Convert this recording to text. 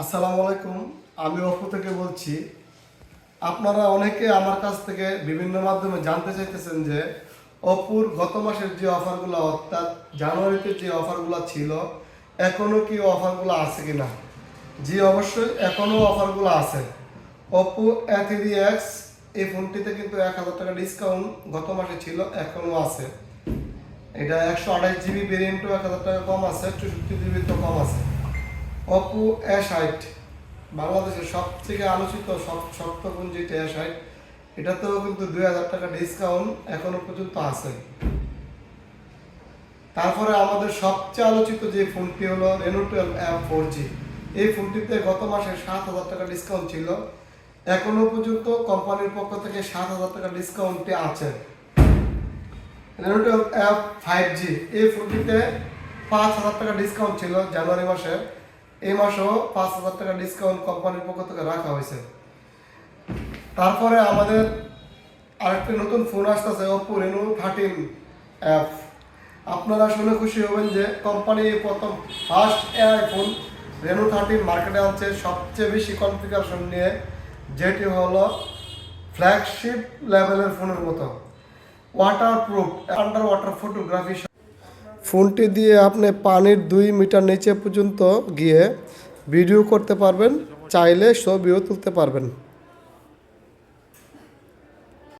আসসালামু আলাইকুম। আমি অপু থেকে বলছি, আপনারা অনেকে আমার কাছ থেকে বিভিন্ন মাধ্যমে জানতে চাইতেছেন যে, অপুর গত মাসের যে অফারগুলো, অর্থাৎ জানুয়ারিতে যে অফারগুলো ছিল এখনও কি অফারগুলো আছে কি না জি, অবশ্যই এখনও অফারগুলো আছে। অপো এথিরি এক্স, এই ফোনটিতে কিন্তু এক হাজার টাকা ডিসকাউন্ট গত মাসে ছিল এখনও আছে। এটা একশো আঠাশ জিবি ভেরিয়েন্টও এক হাজার টাকা কম আছে, চৌষট্টি জিবি তো কম আছে। অপো আইট বাংলাদেশের সব থেকে আলোচিত এস আইট এটাতেও কিন্তু দুই হাজার টাকা ডিসকাউন্ট এখনও পর্যন্ত আছে। তারপরে আমাদের সবচেয়ে আলোচিত যে ফোনটি হলো রেনো টুয়েলভ অ্যাপ ফোর জি এই ফোনটিতে গত মাসে সাত হাজার টাকা ডিসকাউন্ট ছিল। এখনও পর্যন্ত কোম্পানির পক্ষ থেকে সাত হাজার টাকা ডিসকাউন্টটি আছে। রেনো টুয়েলভ অ্যাপ ফাইভ জি এই ফোনটিতে পাঁচ হাজার টাকা ডিসকাউন্ট ছিল জানুয়ারি মাসে। এই মাসেও পাঁচ হাজার টাকা ডিসকাউন্ট কোম্পানির পক্ষ থেকে রাখা হয়েছে। তারপরে আমাদের আরেকটি নতুন ফোন আসতেছে ওপো রেনো থার্টিন অ্যাপ আপনারা শুনে খুশি হবেন যে কোম্পানি প্রথম first AI phone Reno thirteen মার্কেটে আনছে। সবচেয়ে বেশি কনফিগারেশন নিয়ে যেটি হলো ফ্ল্যাগশিপ লেভেলের ফোনের মতো waterproof underwater photography ফোনটি দিয়ে আপনি পানির দুই মিটার নিচে পর্যন্ত গিয়ে ভিডিও করতে পারবেন, চাইলে ছবিও তুলতে পারবেন।